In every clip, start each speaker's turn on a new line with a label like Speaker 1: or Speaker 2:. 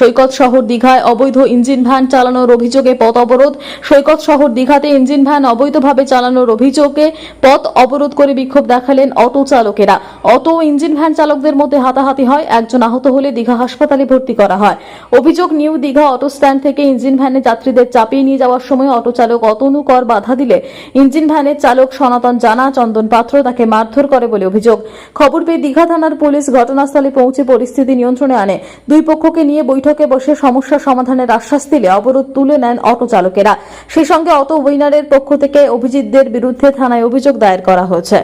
Speaker 1: সৈকত শহর দীঘায় অবৈধ ইঞ্জিন ভ্যান চালানোর অভিযোগে পথ অবরোধ। সৈকত শহর দীঘাতে ইঞ্জিন ভ্যান অবৈধভাবে চালানোর অভিযোগে পথ অবরোধ করে বিক্ষোভ দেখালেন অটো চালকেরা। অটো ইঞ্জিন ভ্যান চালকদের মধ্যে হাতাহাতি হয়। একজন আহত হলে দীঘা হাসপাতালে ভর্তি করা হয়। অভিযোগ, নিউ দীঘা অটো স্ট্যান্ড থেকে ইঞ্জিন ভ্যানে যাত্রীদের চাপিয়ে নিয়ে যাওয়ার সময় অটো চালক অতনু কর বাধা দিলে ইঞ্জিন ভ্যানের চালক সনাতন জানা চন্দন পাত্র তাকে মারধর করে বলে অভিযোগ। খবর পেয়ে দীঘা থানার পুলিশ ঘটনাস্থলে পৌঁছে পরিস্থিতি নিয়ন্ত্রণে আনে। দুই পক্ষকে নিয়ে বৈঠকে বসে সমস্যা সমাধানের আশ্বাস দিলে অবরোধ তুলে নেন অটো চালকেরা। সেই সঙ্গে অটো উইনারের পক্ষ থেকে অভিজিৎদের বিরুদ্ধে থানায় অভিযোগ দায়ের করা হয়েছে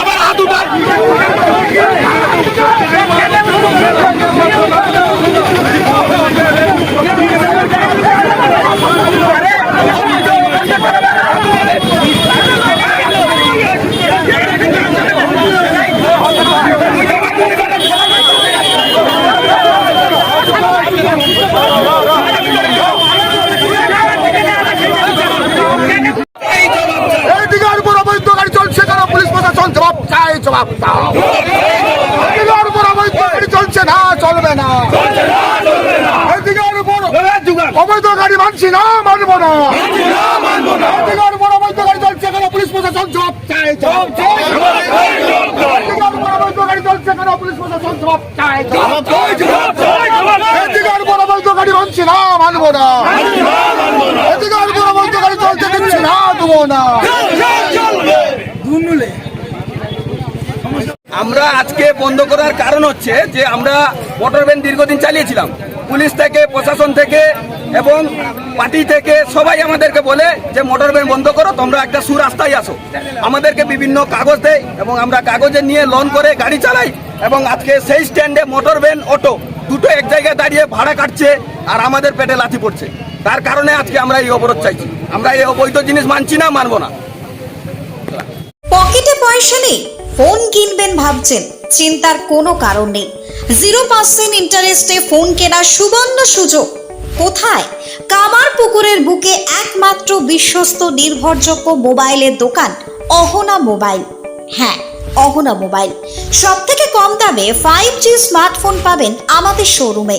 Speaker 2: আবার হাত উঠান এই দিঘার উপর অবৈধ গাড়ি চলছে কেন পুলিশ প্রশাসন জবাব চাই জবাব চলছে না, চলবে না। অবৈধ গাড়ি মানছি না, মানবো না। এই দিঘার উপর অবৈধ গাড়ি গাড়ি চলছে না, মানবো না। অবৈধ গাড়ি চলছে না, দেবো না।
Speaker 3: আমরা আজকে বন্ধ করার কারণ হচ্ছে যে আমরা মোটর ভ্যান দীর্ঘদিন চালিয়েছিলাম। পুলিশ থেকে, প্রশাসন থেকে এবং পার্টি থেকে সবাই আমাদেরকে বলে যে মোটর ভ্যান বন্ধ করো, তোমরা একটা সুরাস্তায় আসো। আমাদেরকে বিভিন্ন কাগজ দেয় এবং আমরা কাগজে নিয়ে লোন করে গাড়ি চালাই এবং আজকে সেই স্ট্যান্ডে মোটর ভ্যান অটো দুটো এক জায়গায় দাঁড়িয়ে ভাড়া কাটছে আর আমাদের পেটে লাথি পড়ছে। তার কারণে আজকে আমরা এই অবরোধ চাইছি। আমরা এই অবৈধ জিনিস মানছি না, মানবো না।
Speaker 4: পকেটে পয়সা নেই। ফোন কিনবেন ভাবছেন, চিন্তার কোনো কারণ নেই। জিরো পার্সেন্ট ইন্টারেস্টে ফোন কেনার সুবর্ণ সুযোগ। কোথায়? কামার পুকুরের বুকে একমাত্র বিশ্বস্ত নির্ভরযোগ্য মোবাইলের দোকান, অহনা মোবাইল। হ্যাঁ অহনা মোবাইল। সব থেকে কম দামে ফাইভ জি স্মার্টফোন পাবেন আমাদের শোরুমে